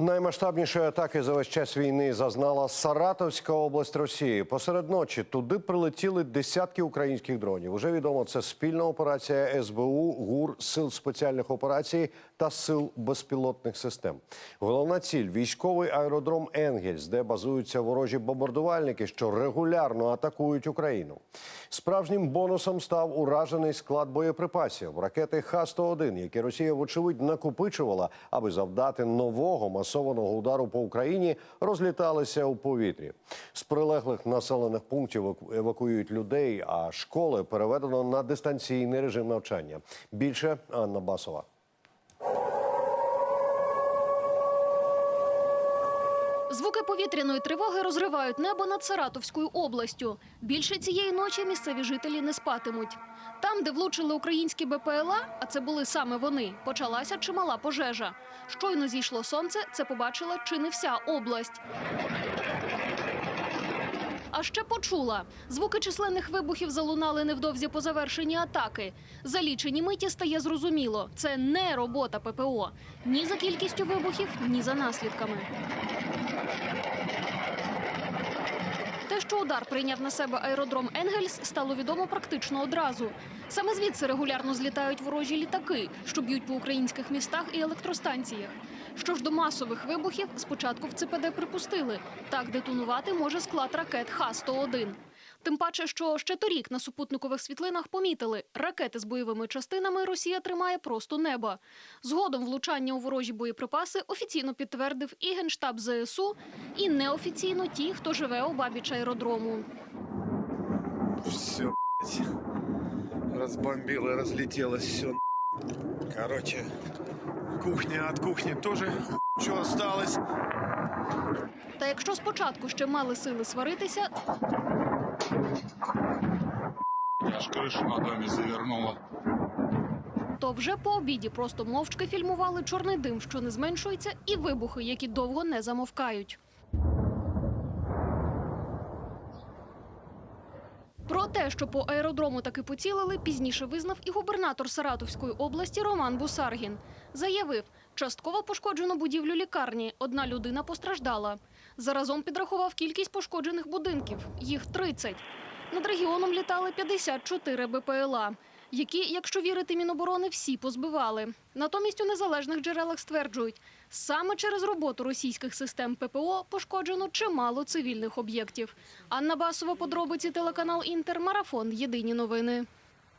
Наймасштабнішої атаки за весь час війни зазнала Саратовська область Росії. Посеред ночі туди прилетіли десятки українських дронів. Уже відомо, це спільна операція СБУ, ГУР, сил спеціальних операцій та сил безпілотних систем. Головна ціль військовий аеродром Енгельс, де базуються ворожі бомбардувальники, що регулярно атакують Україну. Справжнім бонусом став уражений склад боєприпасів ракети Х-101, які Росія, вочевидь, накопичувала, аби завдати нового масованого удару по Україні, розліталися у повітрі. З прилеглих населених пунктів евакуюють людей, а школи переведено на дистанційний режим навчання. Більше Анна Басова. Звуки повітряної тривоги розривають небо над Саратовською областю. Більше цієї ночі місцеві жителі не спатимуть. Там, де влучили українські БПЛА, а це були саме вони, почалася чимала пожежа. Щойно зійшло сонце, це побачила чи не вся область. А ще почула. Звуки численних вибухів залунали невдовзі по завершенні атаки. За лічені миті стає зрозуміло, це не робота ППО. Ні за кількістю вибухів, ні за наслідками. Те, що удар прийняв на себе аеродром Енгельс, стало відомо практично одразу. Саме звідси регулярно злітають ворожі літаки, що б'ють по українських містах і електростанціях. Що ж до масових вибухів, спочатку в ЦПД припустили, так детонувати може склад ракет Х-101. Тим паче, що ще торік на супутникових світлинах помітили, ракети з бойовими частинами Росія тримає просто неба. Згодом влучання у ворожі боєприпаси офіційно підтвердив і генштаб ЗСУ, і неофіційно ті, хто живе у бабіч аеродрому. Все, разбомбило, разлетелось все. Короче, кухня от кухни тоже что осталось. Та якщо спочатку ще мали сили сваритися, Аж крышу ногами завернула. то вже по обіді просто мовчки фільмували чорний дим, що не зменшується, і вибухи, які довго не замовкають. Про те, що по аеродрому таки поцілили, пізніше визнав і губернатор Саратовської області Роман Бусаргін. Заявив, частково пошкоджено будівлю лікарні, одна людина постраждала. Заразом підрахував кількість пошкоджених будинків. Їх 30. Над регіоном літали 54 БПЛА, які, якщо вірити Міноборони, всі позбивали. Натомість у незалежних джерелах стверджують, саме через роботу російських систем ППО пошкоджено чимало цивільних об'єктів. Анна Басова, подробиці телеканал Інтер, марафон. Єдині новини.